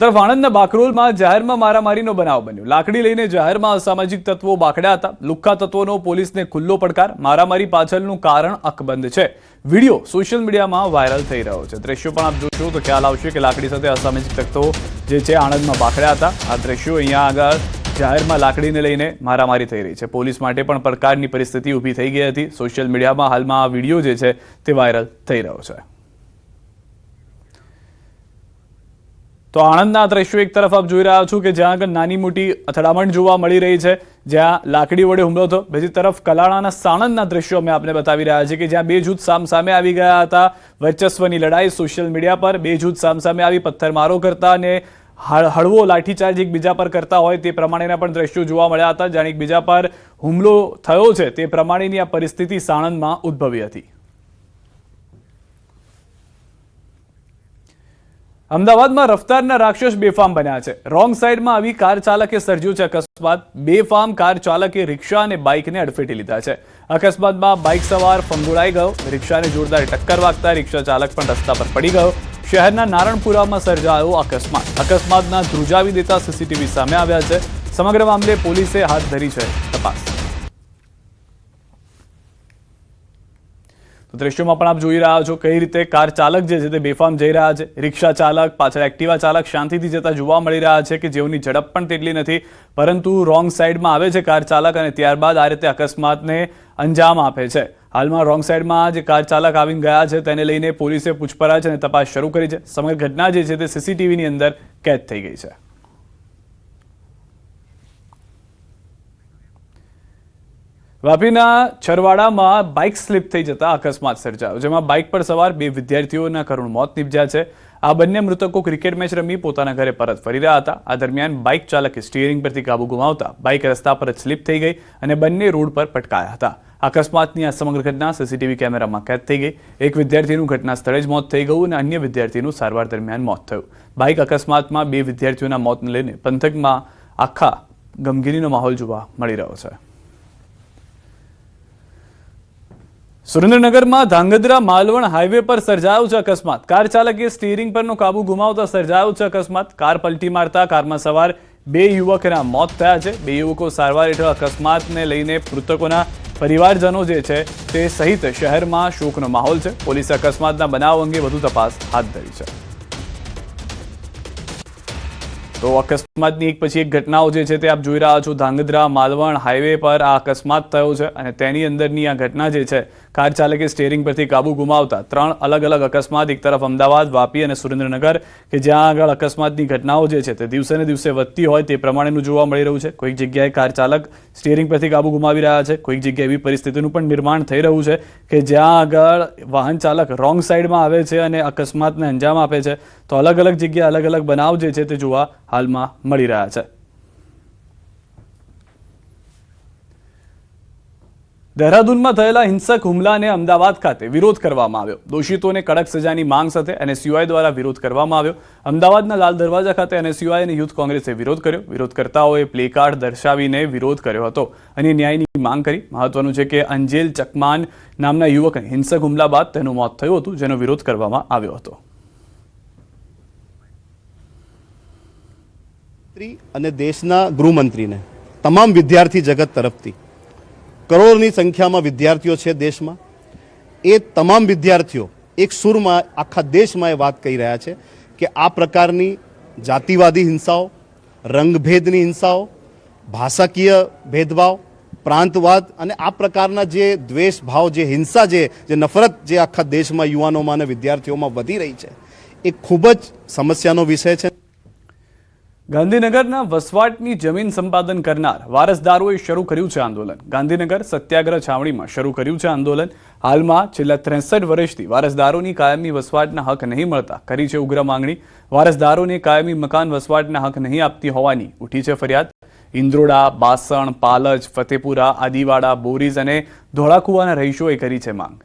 તરફ આણંદના બાકરોલમાં જાહેરમાં મારામારીનો બનાવ બન્યો. લાકડી લઈને જાહેરમાં અસામાજિક તત્વો બાકડ્યા હતા. લુખ્ખા તત્વોનો પોલીસને ખુલ્લો પડકાર. મારામારી પાછળનું કારણ અકબંધ છે. વીડિયો સોશિયલ મીડિયામાં વાયરલ થઈ રહ્યો છે. દ્રશ્યો પણ આપ જોશો તો ખ્યાલ આવશે કે લાકડી સાથે અસામાજિક તત્વો જે છે આણંદમાં બાકડ્યા હતા. આ દ્રશ્યો અહીંયા આગળ જાહેરમાં લાકડીને લઈને મારામારી થઈ રહી છે. પોલીસ માટે પણ પડકારની પરિસ્થિતિ ઊભી થઈ ગઈ હતી. સોશિયલ મીડિયામાં હાલમાં આ વીડિયો જે છે તે વાયરલ થઈ રહ્યો છે. તો આણંદના દ્રશ્યો એક તરફ આપ જોઈ રહ્યા છો કે જ્યાં આગળ નાની મોટી અથડામણ જોવા મળી રહી છે, જ્યાં લાકડી વડે હુમલો થયો. બીજી તરફ કલાણાના સાણંદના દ્રશ્યો અમે આપને બતાવી રહ્યા છીએ કે જ્યાં બે જૂથ સામસામે આવી ગયા હતા. વર્ચસ્વની લડાઈ સોશિયલ મીડિયા પર બે જૂથ સામસામે આવી પથ્થરમારો કરતા અને હળ- હળવો લાઠીચાર્જ એકબીજા પર કરતા હોય તે પ્રમાણેના પણ દ્રશ્યો જોવા મળ્યા હતા, જ્યાં એકબીજા પર હુમલો થયો છે તે પ્રમાણેની આ પરિસ્થિતિ સાણંદમાં ઉદ્ભવી હતી. અમદાવાદમાં રફતારના રાક્ષસ બેફામ બન્યા છે. રોંગ સાઈડમાં આવી કાર ચાલકે સર્જ્યું છે. અકસ્માત બેફામ કાર ચાલકે રિક્ષા અને બાઇકને અડફેટી લીધા છે. અકસ્માતમાં બાઇક સવાર ફંગોળાઈ ગયો. રિક્ષાને જોરદાર ટક્કર વાગતા રિક્ષા ચાલક પણ રસ્તા પર પડી ગયો. શહેરના નારણપુરામાં સર્જાયો અકસ્માત. અકસ્માતના ધ્રુજાવી દેતા સીસીટીવી સામે આવ્યા છે. સમગ્ર મામલે પોલીસે હાથ ધરી છે તપાસ. તો દ્રશ્યોમાં પણ આપ જોઈ રહ્યા છો કઈ રીતે કાર ચાલક જે છે તે બેફામ જઈ રહ્યા છે. રિક્ષા ચાલક, પાછળ એક્ટિવા ચાલક શાંતિથી જતા જોવા મળી રહ્યા છે કે જેઓની ઝડપ પણ તેટલી નથી, પરંતુ રોંગ સાઈડમાં આવે છે કાર ચાલક અને ત્યારબાદ આ રીતે અકસ્માતને અંજામ આપે છે. હાલમાં રોંગ સાઈડમાં જે કાર ચાલક આવીને ગયા છે તેને લઈને પોલીસે પૂછપરછ અને તપાસ શરૂ કરી છે. સમગ્ર ઘટના જે છે તે સીસીટીવીની અંદર કેદ થઈ ગઈ છે. વાપીના છરવાડામાં બાઇક સ્લીપ થઈ જતા અકસ્માત સર્જાયો, જેમાં બાઇક પર સવાર બે વિદ્યાર્થીઓના કરુણ મોત નીપજ્યા છે. આ બંને મૃતકો ક્રિકેટ મેચ રમી પોતાના ઘરે પરત ફરી રહ્યા હતા. આ દરમિયાન બાઇક ચાલકે સ્ટીયરિંગ પરથી કાબુ ગુમાવતા બાઇક રસ્તા પર જ સ્લીપ થઈ ગઈ અને બંને રોડ પર પટકાયા હતા. અકસ્માતની આ સમગ્ર ઘટના સીસીટીવી કેમેરામાં કેદ થઈ ગઈ. એક વિદ્યાર્થીનું ઘટના સ્થળે જ મોત થઈ ગયું અને અન્ય વિદ્યાર્થીનું સારવાર દરમિયાન મોત થયું. બાઇક અકસ્માતમાં બે વિદ્યાર્થીઓના મોતને લઈને પંથકમાં આખા ગમગીરીનો માહોલ જોવા મળી રહ્યો છે. સુરેન્દ્રનગરમાં ધાંગધ્રા માલવણ હાઈવે પર સર્જાયો છે અકસ્માત. કાર ચાલકે સ્ટીયરિંગ પરનો કાબુ ગુમાવતા સર્જાયો છે અકસ્માત. કાર પલટી મારતા કારમાં સવાર બે યુવકના મોત થયા છે. બે યુવકો સારવાર હેઠળ અકસ્માતને લઈને મૃતકોના પરિવારજનો જે છે તે સહિત શહેરમાં શોકનો માહોલ છે. પોલીસે અકસ્માતના બનાવ અંગે વધુ તપાસ હાથ ધરી છે. તો અકસ્માતની એક પછી એક ઘટનાઓ જે છે તે આપ જોઈ રહ્યા છો. ધાંગધ્રા માલવણ હાઈવે પર આ અકસ્માત થયો છે અને તેની અંદરની આ ઘટના જે છે કાર ચાલકે સ્ટેરિંગ પરથી કાબુ ગુમાવતા ત્રણ અલગ અલગ અકસ્માત, એક તરફ અમદાવાદ, વાપી અને સુરેન્દ્રનગર, કે જ્યાં આગળ અકસ્માતની ઘટનાઓ જે છે તે દિવસે ને દિવસે વધતી હોય તે પ્રમાણેનું જોવા મળી રહ્યું છે. કોઈક જગ્યાએ કાર ચાલક સ્ટેરિંગ પરથી કાબુ ગુમાવી રહ્યા છે, કોઈક જગ્યાએ એવી પરિસ્થિતિનું પણ નિર્માણ થઈ રહ્યું છે કે જ્યાં આગળ વાહન ચાલક રોંગ સાઈડમાં આવે છે અને અકસ્માતને અંજામ આપે છે. તો અલગ અલગ જગ્યાએ અલગ અલગ બનાવ જે છે તે જોવા હાલમાં મળી રહ્યા છે. દહેરાદૂનમાં થયેલા હિંસક હુમલાને અમદાવાદ ખાતે વિરોધ કરવામાં આવ્યો. દોષિતોને કડક સજાની માંગ સાથે એનએસયુઆઈ દ્વારા વિરોધ કરવામાં આવ્યો. અમદાવાદના લાલ દરવાજા ખાતે એનએસયુઆઈ અને યુથ કોંગ્રેસે વિરોધ કર્યો. વિરોધકર્તાઓએ પ્લેકાર્ડ દર્શાવીને વિરોધ કર્યો હતો અને ન્યાયની માંગ કરી. મહત્વનું છે કે અંજેલ ચકમાન નામના યુવકને હિંસક હુમલા બાદ તેનું મોત થયું હતું, જેનો વિરોધ કરવામાં આવ્યો હતો. અને દેશના ગૃહમંત્રીને, તમામ વિદ્યાર્થી જગત તરફથી કરોડોની સંખ્યામાં વિદ્યાર્થીઓ છે દેશમાં. એ તમામ વિદ્યાર્થીઓ એક સુરમાં આખા દેશમાં એ વાત કહી રહ્યા છે કે આ પ્રકારની જાતિવાદી હિંસાઓ, રંગભેદની હિંસાઓ, ભાષાકીય ભેદભાવ, પ્રાંતવાદ અને આ પ્રકારના જે દ્વેષ ભાવ જે હિંસા, જે જે નફરત જે આખા દેશમાં યુવાનોમાં અને વિદ્યાર્થીઓમાં વધી રહી છે, એ ખૂબ જ સમસ્યાનો વિષય છે. ગાંધીનગરના વસવાટની જમીન સંપાદન કરનાર વારસદારોએ શરૂ કર્યું છે આંદોલન. ગાંધીનગર સત્યાગ્રહ છાવણીમાં શરૂ કર્યું છે આંદોલન. હાલમાં છેલ્લા ત્રેસઠ વર્ષથી વારસદારોની કાયમી વસવાટના હક નહીં મળતા કરી છે ઉગ્ર માંગણી. વારસદારોને કાયમી મકાન વસવાટના હક નહીં આપતી હોવાની ઉઠી છે ફરિયાદ. ઇન્દ્રોડા, બાસણ, પાલજ, ફતેપુરા, આદિવાડા, બોરીઝ અને ધોળાકુવાના રહીશોએ કરી છે માંગ.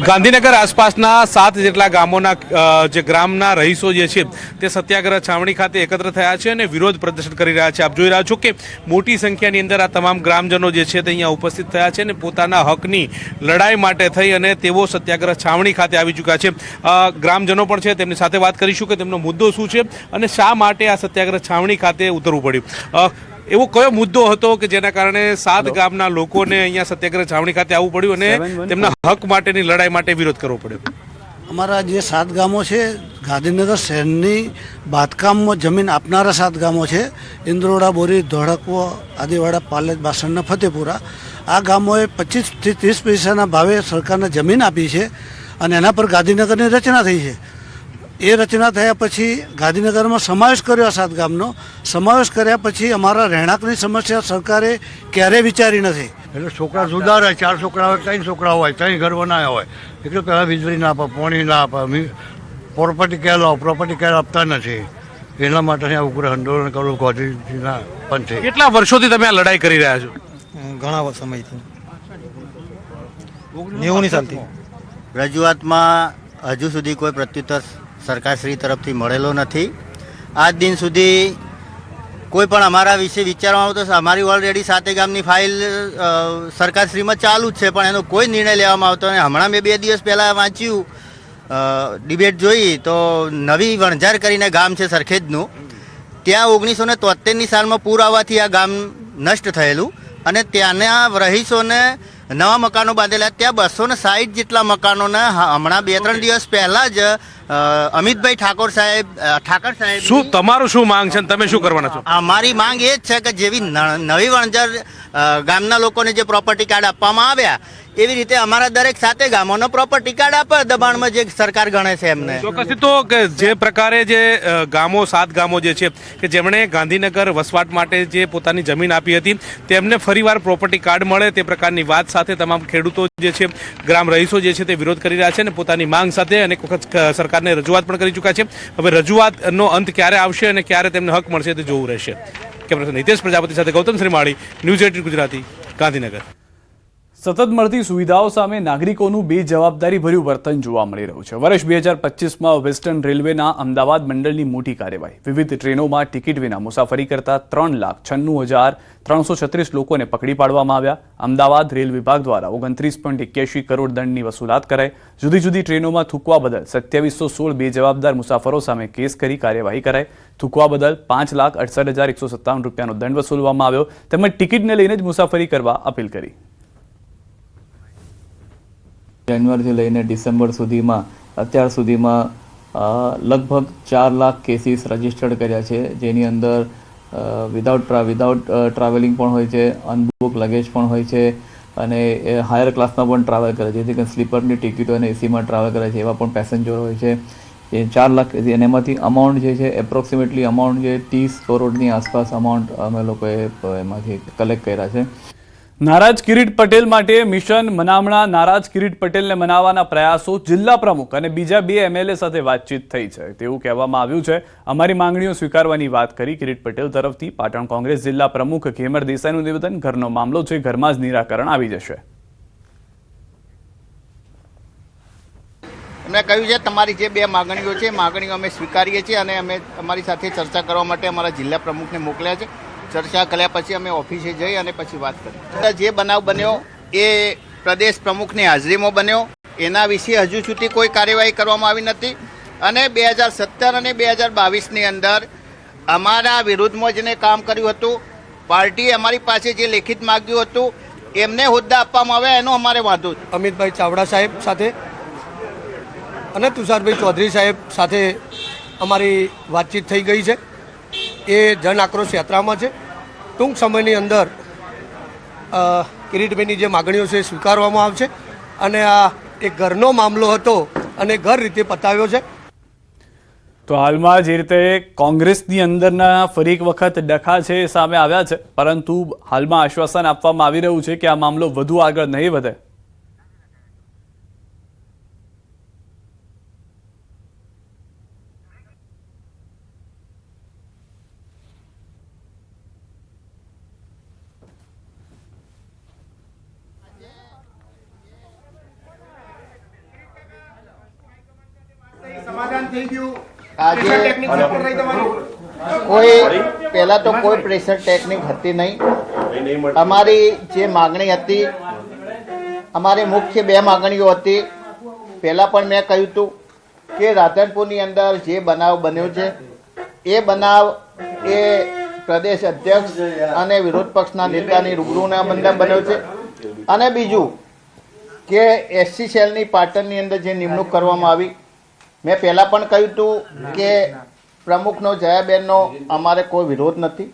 ગાંધીનગર આસપાસના સાત જેટલા ગામોના જે ગ્રામના રહીશો જે છે, તે સત્યાગ્રહ છાવણી ખાતે એકત્ર થયા છે અને વિરોધ પ્રદર્શન કરી રહ્યા છે. આપ જોઈ રહ્યા છો કે મોટી સંખ્યાની અંદર આ તમામ ગ્રામજનો જે છે તે અહીંયા ઉપસ્થિત થયા છે અને પોતાના હકની લડાઈ માટે થઈ અને તેઓ સત્યાગ્રહ છાવણી ખાતે આવી ચૂક્યા છે. ગ્રામજનો પણ છે, તેમની સાથે વાત કરીશું કે તેમનો મુદ્દો શું છે અને શા માટે આ સત્યાગ્રહ છાવણી ખાતે ઉતરવું પડ્યું? એવો કયો મુદ્દો હતો કે જેના કારણે સાત ગામના લોકોને અહીંયા સત્યાગ્રહ છાવણી ખાતે આવવું પડ્યું અને તેમના હક માટેની લડાઈ માટે વિરોધ કરવો પડ્યો? અમારા જે સાત ગામો છે ગાંધીનગર શહેરની બાંધકામમાં જમીન આપનારા સાત ગામો છે ઇન્દ્રોડા બોરી ધોળકવો આદિવાડા પાલેજ બાસણના ફતેપુરા. આ ગામોએ પચીસથી ત્રીસ પૈસાના ભાવે સરકારને જમીન આપી છે અને એના પર ગાંધીનગરની રચના થઈ છે. એ રચના થયા પછી ગાંધીનગરમાં સમાવેશ કર્યો આ સાત ગામનો. સમાવેશ કર્યા પછી અમારા રહેણાંકની સમસ્યા સરકારે ક્યારેય વિચારી નથી. એટલે છોકરા સુધારે ચાર છોકરા હોય ત્રણ છોકરા હોય ત્રણ ઘર બનાવ્યા હોય. એટલે પહેલાં વીજળી ના આપે પાણી ના આપે પ્રોપર્ટી ક્યાં લાવો પ્રોપર્ટી ક્યાં આપતા નથી. એના માટે અહીંયા ઉગ્ર આંદોલન કરવું ગોધીજીના પંથે. કેટલા વર્ષોથી તમે આ લડાઈ કરી રહ્યા છો? ઘણા સમયથી. નેવુંની સાલથી. રજૂઆતમાં હજુ સુધી કોઈ પ્રત્યુત્તર સરકારશ્રી તરફથી મળેલો નથી. આજ દિન સુધી કોઈ પણ અમારા વિશે વિચારવામાં આવતો અમારી ઓલરેડી સાતે ગામની ફાઇલ સરકારશ્રીમાં ચાલુ જ છે, પણ એનો કોઈ નિર્ણય લેવામાં આવતો નહીં. હમણાં મેં બે દિવસ પહેલાં વાંચ્યું ડિબેટ જોઈ તો નવી વણઝાર કરીને ગામ છે સરખેજનું. ત્યાં ઓગણીસો ને તોતેરની સાલમાં પૂર આવવાથી આ ગામ નષ્ટ થયેલું અને ત્યાંના રહીશોને નવા મકાનો બાંધેલા ત્યાં બસો ને સાહીઠ જેટલા મકાનોને હમણાં બે ત્રણ દિવસ પહેલા જ અમિતભાઈ ઠાકોર સાહેબ ઠાકર સાહેબ શું તમારું શું માંગ છે તમે શું કરવાના છો? અમારી માંગ એ જ છે કે જેવી નવી વણઝર ગામના લોકોને જે પ્રોપર્ટી કાર્ડ આપવામાં આવ્યા એવી રીતે અમારા દરેક સાતે ગામોનો પ્રોપર્ટી કાર્ડ આપે, દબાણમાં જે સરકાર ગણે છે એમને. ચોક્કસથી તો જે પ્રકારે જે ગામો, સાત ગામો જે છે, કે જેમણે ગાંધીનગર વસવાટ માટે જે પોતાની જમીન આપી હતી, તેમને ફરીવાર પ્રોપર્ટી કાર્ડ મળે તે પ્રકારની વાત સાથે તમામ ખેડૂતો જે છે, ગ્રામ રહીશો જે છે તે વિરોધ કરી રહ્યા છે અને પોતાની માંગ સાથે અનેક વખત સરકારને રજૂઆત પણ કરી ચૂક્યા છે. હવે રજૂઆતનો અંત ક્યારે આવશે અને ક્યારે તેમને હક મળશે તે જોવું રહેશે. કેમેરા નિતેશ પ્રજાપતિ સાથે ગૌતમ શ્રીમાળી, ન્યૂઝ એટીન ગુજરાતી, ગાંધીનગર. સતત મળતી સુવિધાઓ સામે નાગરિકોનું બેજવાબદારી ભર્યું વર્તન જોવા મળી રહ્યું છે. વર્ષ બે હજાર પચીસમાં વેસ્ટર્ન રેલવેના અમદાવાદ મંડળની મોટી કાર્યવાહી. વિવિધ ટ્રેનોમાં ટિકિટ વિના મુસાફરી કરતા ત્રણ લાખ છન્નું હજાર ત્રણસો છત્રીસ લોકોને પકડી પાડવામાં આવ્યા. અમદાવાદ રેલ વિભાગ દ્વારા ઓગણત્રીસ પોઈન્ટ એક્યાસી કરોડ દંડની વસૂલાત કરાઈ. જુદી જુદી ટ્રેનોમાં થૂકવા બદલ સત્યાવીસો સોળ બેજવાબદાર મુસાફરો સામે કેસ કરી કાર્યવાહી કરાઈ. થૂકવા બદલ પાંચ લાખ અડસઠ હજાર એકસો સત્તાવન રૂપિયાનો દંડ વસૂલવામાં આવ્યો. તેમજ ટિકિટને લઈને જ મુસાફરી કરવા અપીલ કરી. જાન્યુઆરીથી લઈને ડિસેમ્બર સુધીમાં, અત્યાર સુધીમાં લગભગ ચાર લાખ કેસીસ રજીસ્ટર્ડ કર્યા છે. જેની અંદર વિદાઉટ વિદાઉટ ટ્રાવેલિંગ પણ હોય છે અનબુક લગેજ પણ હોય છે, અને એ હાયર ક્લાસમાં પણ ટ્રાવેલ કરે છે. જેથી કરીને સ્લીપરની ટિકિટો અને એસીમાં ટ્રાવેલ કરે છે, એવા પણ પેસેન્જરો હોય છે. એ ચાર લાખ, અને એમાંથી અમાઉન્ટ જે છે એપ્રોક્સિમેટલી અમાઉન્ટ જે ત્રીસ કરોડની આસપાસ અમાઉન્ટ અમે લોકોએ એમાંથી કલેક્ટ કર્યા છે. નારાજ કિરીટ પટેલ માટે મિશન મનામણા, નારાજ કિરીટ પટેલને મનાવવાના પ્રયાસો જિલ્લા પ્રમુખ અને બીજા બે એમએલએ સાથે વાતચીત થઈ છે. તેવું કહેવામાં આવ્યું છે. અમારી માંગણીઓ સ્વીકારવાની વાત કરી કિરીટ પટેલ તરફથી. પાટણ કોંગ્રેસ જિલ્લા પ્રમુખ ખેમર દેસાઈનું નિવેદન. ઘરનો મામલો છે. ઘરમાં જ નિરાકરણ આવી જશે. એમણે કહ્યું છે, તમારી જે બે માગણીઓ છે માગણીઓ અમે સ્વીકારીએ છીએ અને અમે અમારી સાથે ચર્ચા કરવા માટે અમારા જિલ્લા પ્રમુખને મોકલ્યા છે. ચર્ચા કર્યા પછી અમે ઓફિસે જઈ અને પછી વાત કરી. જે બનાવ બન્યો એ પ્રદેશ પ્રમુખની હાજરીમાં બન્યો. એના વિશે હજુ સુધી કોઈ કાર્યવાહી કરવામાં આવી નથી. અને બે હજાર સત્તર અને બે હજાર બાવીસની અંદર અમારા વિરુદ્ધમાં જેને કામ કર્યું હતું. પાર્ટીએ અમારી પાસે જે લેખિત માગ્યું હતું, એમને હોદ્દા આપવામાં આવ્યા, એનો અમારે વાંધો અમિતભાઈ ચાવડા સાહેબ સાથે અને તુષારભાઈ ચૌધરી સાહેબ સાથે અમારી વાતચીત થઈ ગઈ છે. એ જન આક્રોશ યાત્રામાં છે. ટૂંક સમયની અંદર કિરીટભાઈની જે માગણીઓ છે એ સ્વીકારવામાં આવશે. અને આ એક ઘરનો મામલો હતો અને ઘર રીતે પતાવ્યો છે. તો હાલમાં જે રીતે કોંગ્રેસની અંદરના ફરી એક વખત ડખા છે એ સામે આવ્યા છે. પરંતુ હાલમાં આશ્વાસન આપવામાં આવી રહ્યું છે કે આ મામલો વધુ આગળ નહીં વધે. આજે કોઈ પહેલા તો કોઈ પ્રેશર ટેકનિક હતી નહીં. અમારી જે માગણી હતી અમારી મુખ્ય બે માગણીઓ હતી. પહેલા પણ મેં કહ્યું હતું કે રાધનપુરની અંદર જે બનાવ બન્યો છે એ બનાવ એ પ્રદેશ અધ્યક્ષ અને વિરોધ પક્ષના નેતાની રૂબરૂના બંધન બન્યો છે. અને બીજું કે એસસી સેલની પાટણની અંદર જે નિમણૂક કરવામાં આવી મેં પહેલાં પણ કહ્યું હતું કે પ્રમુખનો જયાબેનનો અમારે કોઈ વિરોધ નથી.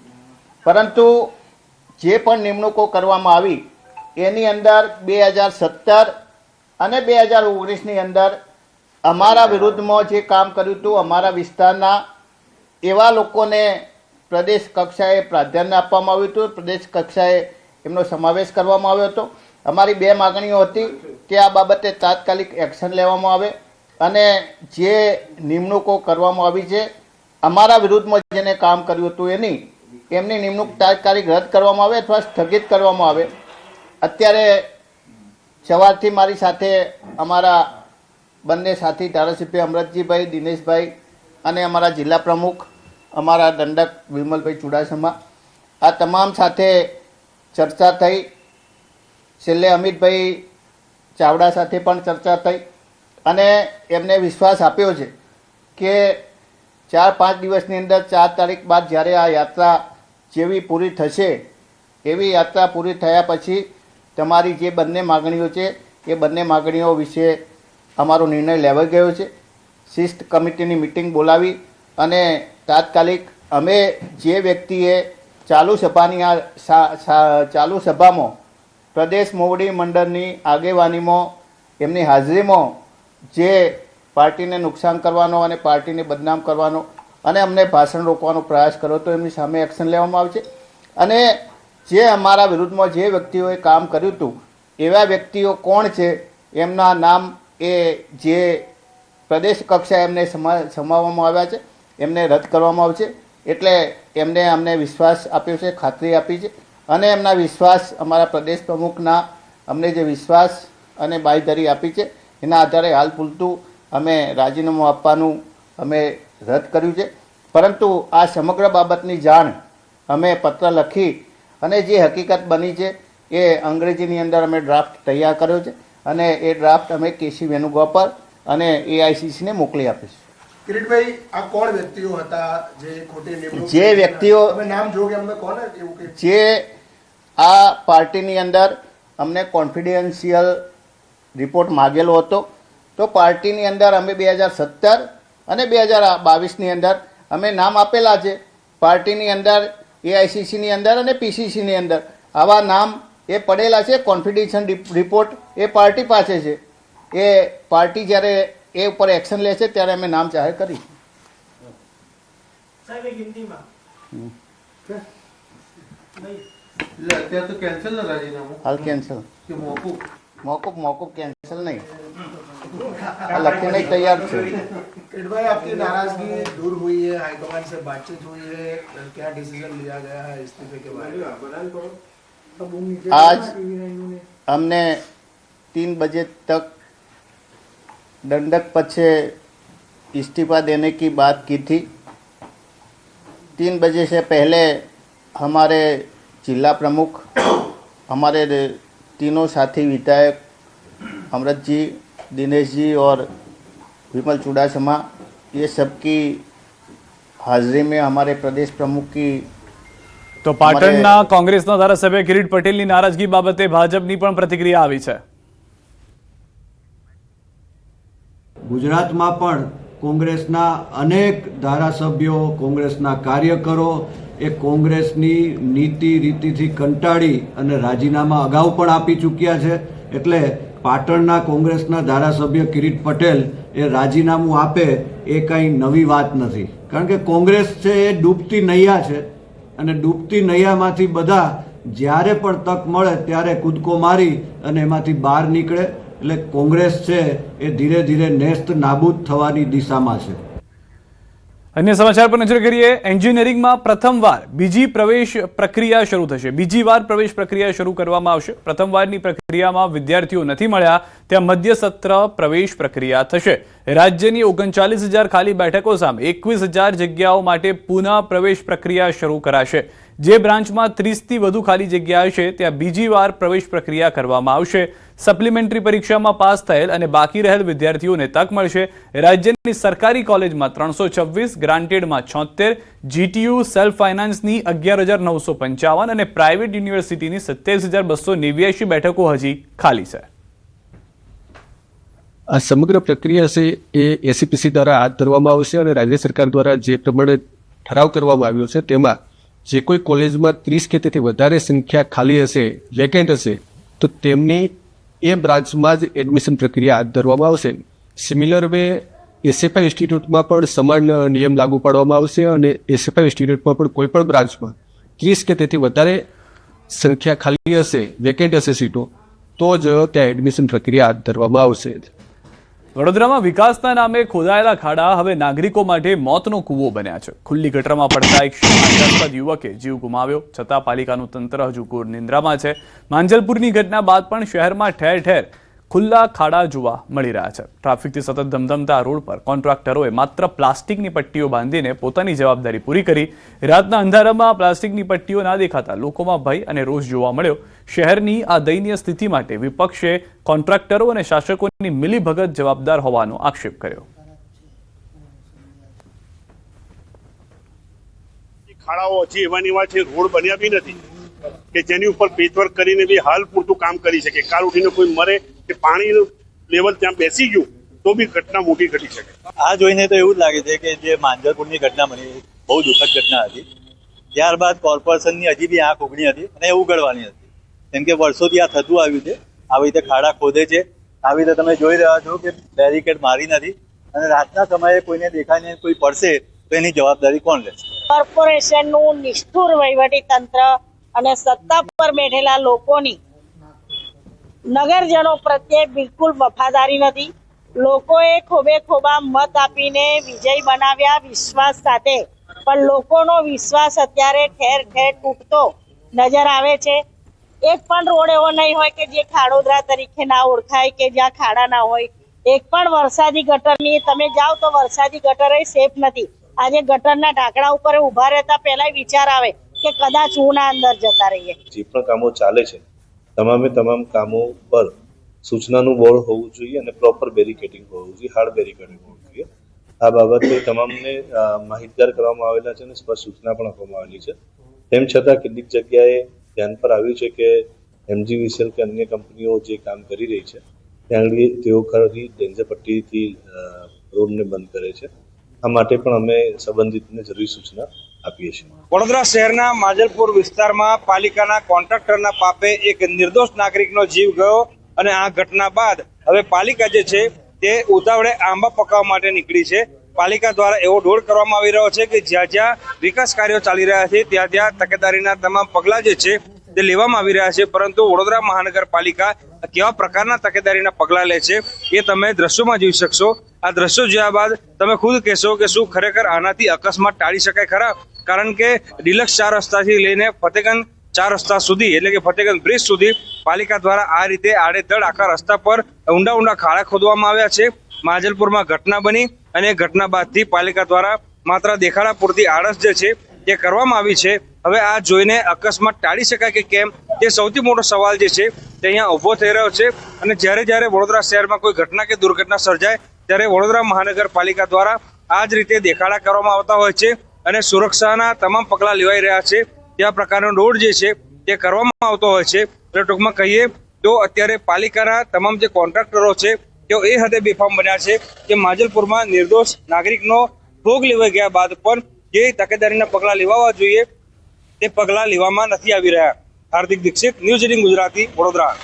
પરંતુ જે પણ નિમણૂકો કરવામાં આવી એની અંદર બે હજાર સત્તર અને બે હજાર ઓગણીસની અંદર અમારા વિરુદ્ધમાં જે કામ કર્યું હતું અમારા વિસ્તારના એવા લોકોને પ્રદેશ કક્ષાએ પ્રાધાન્ય આપવામાં આવ્યું હતું. પ્રદેશ કક્ષાએ એમનો સમાવેશ કરવામાં આવ્યો હતો. અમારી બે માગણીઓ હતી કે આ બાબતે તાત્કાલિક એક્શન લેવામાં આવે. અને જે નિમણૂકો કરવામાં આવી છે, અમારા વિરુદ્ધમાં જેને કામ કર્યું હતું એની એમની નિમણૂક તાત્કાલિક રદ કરવામાં આવે અથવા સ્થગિત કરવામાં આવે. અત્યારે સવારથી મારી સાથે અમારા બંને સાથી ધારાસભ્ય અમરતજીભાઈ, દિનેશભાઈ અને અમારા જિલ્લા પ્રમુખ, અમારા દંડક વિમલભાઈ ચુડાસમા, આ તમામ સાથે ચર્ચા થઈ. છેલ્લે અમિતભાઈ ચાવડા સાથે પણ ચર્ચા થઈ. અને એમને વિશ્વાસ આપ્યો છે કે ચાર પાંચ દિવસની અંદર ચાર તારીખ બાદ જ્યારે આ યાત્રા જેવી પૂરી થશે, એવી યાત્રા પૂરી થયા પછી તમારી જે બંને માગણીઓ છે, એ બંને માગણીઓ વિશે અમારો નિર્ણય લેવાઈ ગયો છે. શિસ્ત કમિટીની મિટિંગ બોલાવી અને તાત્કાલિક અમે જે વ્યક્તિએ ચાલુ સભાની આ ચાલુ સભામાં પ્રદેશ મોવડી મંડળની આગેવાનીમાં, એમની હાજરીમાં જે પાર્ટીને નુકસાન કરવાનો અને પાર્ટીને બદનામ કરવાનો અને અમને ભાષણ રોકવાનો પ્રયાસ કર્યો તો એમની સામે એક્શન લેવામાં આવશે. અને જે અમારા વિરુદ્ધમાં જે વ્યક્તિઓએ કામ કર્યું હતું, એવા વ્યક્તિઓ કોણ છે, એમના નામ એ જે પ્રદેશ કક્ષાએ એમને સમા, સમાવવામાં આવ્યા છે, એમને રદ કરવામાં આવશે. એટલે એમને અમને વિશ્વાસ આપ્યો છે, ખાતરી આપી છે. અને એમના વિશ્વાસ અમારા પ્રદેશ પ્રમુખના અમને જે વિશ્વાસ અને બાંયધરી આપી છે એના આધારે હાલ પૂરતું અમે રાજીનામું આપવાનું અમે રદ કર્યું છે. પરંતુ આ સમગ્ર બાબતની જાણ અમે પત્ર લખી અને જે હકીકત બની છે એ અંગ્રેજીની અંદર અમે ડ્રાફ્ટ તૈયાર કર્યો છે અને એ ડ્રાફ્ટ અમે કેસી વેણુગોપાલ અને એઆઈસીસીને મોકલી આપીશું. કિરીટભાઈ આ કોણ વ્યક્તિઓ હતા જે ખોટી નિમણૂક જે વ્યક્તિઓ- નામ જો અમને કોને એવું કે જે આ પાર્ટીની અંદર અમને કોન્ફિડેન્શિયલ રિપોર્ટ માગેલો હતો તો પાર્ટીની અંદર અમે બે હજાર સત્તર અને બે હજાર બાવીસની અંદર અમે નામ આપેલા છે. પાર્ટીની અંદર એઆઈસીસીની અંદર અને પીસીસીની અંદર. આવા નામ એ પડેલા છે કોન્ફિડિશન રિપોર્ટ એ પાર્ટી પાસે છે. એ પાર્ટી જ્યારે એ ઉપર એક્શન લેશે ત્યારે અમે નામ જાહેર કરીશું અત્યારે તો કેન્સલ ના રાજીનામું. હાલ કેન્સલ કે મોકૂફ મોકૂફ મોકૂફ કેન્સલ નહીં આ લખીને તૈયાર છે किरीटभाई आपकी नाराजगी दूर हुई है हाईकमान से बातचीत हुई है क्या डिसीजन लिया गया है इस्तीफे के बारे में आज हमने तीन बजे तक दंडक पद से इस्तीफा देने की बात की थी तीन बजे से पहले हमारे जिला प्रमुख हमारे तीनों साथी विधायक अमृत जी दिनेश जी और विमल चुड़ासमा ये सबकी हाजिरी में हमारे प्रदेश प्रमुख की તો પાટણના કોંગ્રેસના ધારાસભ્ય કિરીટ પટેલની નારાજગી બાબતે ભાજપની પણ પ્રતિક્રિયા આવી છે ગુજરાતમાં પણ કોંગ્રેસના અનેક ધારાસભ્યો કોંગ્રેસના કાર્યકરો એ કોંગ્રેસની નીતિ રીતિથી કંટાળી અને રાજીનામા અગાઉ પણ આપી ચૂક્યા છે. એટલે પાટણના કોંગ્રેસના ધારાસભ્ય કિરીટ પટેલ એ રાજીનામું આપે એ કંઈ નવી વાત નથી. કારણ કે કોંગ્રેસ છે એ ડૂબતી નૈયા છે અને ડૂબતી નૈયામાંથી બધા જ્યારે પણ તક મળે ત્યારે કૂદકો મારી અને એમાંથી બહાર નીકળે. એટલે કોંગ્રેસ છે એ ધીરે ધીરે નેસ્ત નાબૂદ થવાની દિશામાં છે. અન્ય સમાચાર પર નજર કરીએ. એન્જિનિયરિંગમાં પ્રથમવાર બીજી પ્રવેશ પ્રક્રિયા શરૂ થશે. બીજી વાર પ્રવેશ પ્રક્રિયા શરૂ કરવામાં આવશે. પ્રથમવારની પ્રક્રિયામાં વિદ્યાર્થીઓ નથી મળ્યા. ત્યાં મધ્ય સત્ર પ્રવેશ પ્રક્રિયા થશે. રાજ્યની ઓગણચાલીસ હજાર ખાલી બેઠકો સામે એકવીસ હજાર જગ્યાઓ માટે પુનઃ પ્રવેશ પ્રક્રિયા શરૂ કરાશે. જે બ્રાન્ચમાં ત્રીસથી વધુ ખાલી જગ્યા હશે ત્યાં બીજી વાર પ્રવેશ પ્રક્રિયા કરવામાં આવશે. સપ્લિમેન્ટરી પરીક્ષામાં પાસ થયેલ અને બાકી રહેલ વિદ્યાર્થીઓને તક મળશે. રાજ્યની સરકારી કોલેજમાં ત્રણસો છવ્વીસ, ગ્રાન્ટેડમાં છોતેર જીટીયુ સેલ્ફ ફાઇનાન્સની અગિયાર હજાર નવસો પંચાવન અને પ્રાઇવેટ યુનિવર્સિટીની સત્યાવીસ હજાર બસો નેવ્યાસી બેઠકો હજી ખાલી છે. આ સમગ્ર પ્રક્રિયા છે, એ એસીપીસી દ્વારા હાથ ધરવામાં આવશે અને રાજ્ય સરકાર દ્વારા જે પ્રમાણે ઠરાવ કરવામાં આવ્યો છે, તેમાં જે કોઈ કોલેજમાં ત્રીસ કે તેથી વધારે સંખ્યા ખાલી હશે વેકેન્ટ હશે, તો તેમની એ બ્રાન્ચમાં જ એડમિશન પ્રક્રિયા હાથ ધરવામાં આવશે. સિમિલર વે એસએફઆઈ ઇન્સ્ટિટ્યૂટમાં પણ સમાન નિયમ લાગુ પાડવામાં આવશે અને એસએફઆઈ ઇન્સ્ટિટ્યૂટમાં પણ કોઈ પણ બ્રાન્ચમાં ત્રીસ કે તેથી વધારે સંખ્યા ખાલી હશે વેકેન્ટ હશે સીટો, તો જ ત્યાં એડમિશન પ્રક્રિયા હાથ ધરવામાં આવશે. વડોદરામાં વિકાસના નામે ખોદાયેલા ખાડા હવે નાગરિકો માટે મોતનો કૂવો બન્યા છે. ખુલ્લી ગટરમાં પડતા એક શંકાસ્પદ યુવકે જીવ ગુમાવ્યો. છતાં પાલિકાનું તંત્ર હજુ ઘોર નિંદ્રામાં છે. માંજલપુરની ઘટના બાદ પણ શહેરમાં ઠેર ઠેર ખુલ્લા ખાડા જોવા મળી રહ્યા છે. ટ્રાફિકથી સતત ધમધમતા રોડ પર કોન્ટ્રાક્ટરોએ માત્ર પ્લાસ્ટિકની પટ્ટીઓ બાંધીને પોતાની જવાબદારી પૂરી કરી. રાતના અંધારામાં પ્લાસ્ટિકની પટ્ટીઓ ના દેખાતા લોકોમાં ભય અને રોષ જોવા મળ્યો. શહેરની આ દયનીય સ્થિતિ માટે વિપક્ષે કોન્ટ્રાક્ટરો અને શાસકોની મિલીભગત જવાબદાર હોવાનો આક્ષેપ કર્યો. ખાડાઓ હજી એવાની વાત છે, રોડ બન્યા બી નથી, કે જેની ઉપર પેચવર્ક કરીને બી હાલ પૂરતું કામ કરી શકે. કાલ ઉઠીને કોઈ મરે કે પાણીનું લેવલ ત્યાં બેસી ગયું તો બી ઘટના મોટી ઘટી શકે. આ જોઈને તો એવું જ લાગે છે કે જે માંજરપુરની ઘટના બની બહુ દુઃખદ ઘટના હતી. ત્યારબાદ કોર્પોરેશનની હજી બી આંખ ઉગણી હતી અને એ ઉગડવાની હતી. કેમ કે વર્ષોથી આ થતું આવ્યું છે. આવી રીતે ખાડા ખોદે છે. આવી રીતે તમે જોઈ રહ્યા છો કે બેરિકેડ મારી નથી અને રાતના સમયે કોઈને દેખાય ને કોઈ પડશે તો એની જવાબદારી કોણ લેશે? કોર્પોરેશનનું નિષ્ઠુર વહીવટી તંત્ર અને સત્તા પર બેઠેલા લોકોની નગરજનો પ્રત્યે બિલકુલ વફાદારી નથી. લોકોએ ખોબે ખોબા મત આપીને વિજય બનાવ્યા વિશ્વાસ સાથે. પણ લોકોનો વિશ્વાસ અત્યારે ઠેર ઠેર તૂટતો નજર આવે છે. એક પણ રોડ એવો નહીં હોય કે જે ખાડોદરા તરીકે ના ઓળખાય કે જ્યાં ખાડા ના હોય. એક પણ વરસાદી ગટરની તમે જાઓ તો વરસાદી ગટર સેફ નથી. આજે ગટરના ઢાંકણા ઉપર ઊભા રહેતા પહેલા વિચાર આવે કે કદાચ હું ના અંદર જતા રહીએ. જે પણ કામો ચાલે છે તમામે તમામ કામો પર સૂચનાનું બોર્ડ હોવું જોઈએ અને પ્રોપર બેરિકેડિંગ હોવું જોઈએ હાર્ડ બેરિકેડિંગ હોવું જોઈએ. આ બાબતે તમામને માહિતગાર કરવામાં આવેલા છે અને સ્પષ્ટ સૂચના પણ આપવામાં આવેલી છે. તેમ છતાં કેટલીક જગ્યાએ ધ્યાન પર આવ્યું છે કે એમજીવીસીએલ કે અન્ય કંપનીઓ જે કામ કરી રહી છે ત્યાં આગળ તેઓ ખરી ડેન્જર પટ્ટીથી રોડને બંધ કરે છે. આ માટે પણ અમે સંબંધિતને જરૂરી સૂચના આપીએ છીએ. વડોદરા શહેરના માજલપુર વિસ્તારમાં પાલિકાના કોન્ટ્રાક્ટરના પાપે એક નિર્દોષ નાગરિકનો જીવ ગયો અને આ ઘટના બાદ હવે પાલિકા જે છે તે ઉતાવળે આંબા પકાવવા માટે નીકળી છે. પાલિકા દ્વારા એવો દોડ કરવામાં આવી રહ્યો છે કે જ્યાં જ્યાં વિકાસ કાર્યો ચાલી રહ્યા છે, ત્યાં ત્યાં તકેદારીના તમામ પગલાં જે છે તે લેવામાં આવી રહ્યા છે. પરંતુ વડોદરા મહાનગરપાલિકા કેવા પ્રકારના તકેદારીના પગલાં લે છે એ તમે દ્રશ્યોમાં જોઈ શકશો. આ દ્રશ્યો જોયા બાદ તમે ખુદ કહેશો કે શું ખરેખર આનાથી અકસ્માત ટાળી શકાય ખરા? કારણ કે ડિલક્સ ચાર રસ્તાથી લઈને ફતેગંજ ચાર રસ્તા સુધી, એટલે કે ફતેગંજ બ્રિજ સુધી પાલિકા દ્વારા આ રીતે આડેધડ આખા રસ્તા પર ઊંડા ઊંડા ખાડા ખોદવામાં આવ્યા છે. માજલપુરમાં ઘટના બની અને ઘટના બાદથી પાલિકા દ્વારા માત્ર દેખાડા પૂરતી આળસ જે છે તે કરવામાં આવી છે. હવે આ જોઈને અકસ્માત ટાળી શકાય કે કેમ? તે સૌથી મોટો સવાલ જે છે તે અહીંયા ઊભો થઈ રહ્યો છે. અને જ્યારે જ્યારે વડોદરા શહેરમાં કોઈ ઘટના કે દુર્ઘટના સર્જાય ત્યારે વડોદરા મહાનગરપાલિકા દ્વારા આ જ રીતે દેખાડા કરવામાં આવતા હોય છે અને સુરક્ષાના તમામ પગલાં લેવાઈ રહ્યા છે. ત્યાં પ્રકારનો રોડ જે છે તે કરવામાં આવતો હોય છે. એટલે ટૂંકમાં કહીએ તો અત્યારે પાલિકાના તમામ જે કોન્ટ્રાક્ટરો છે તેઓ એ હદે બેફામ બન્યા છે કે માજલપુરમાં નિર્દોષ નાગરિકનો ભોગ લેવાઈ ગયા બાદ પણ જે તકેદારીના પગલાં લેવા જોઈએ તે પગલાં લેવામાં નથી આવી રહ્યા. Hardik Dikshit, news eighteen Gujarati, Vadodara.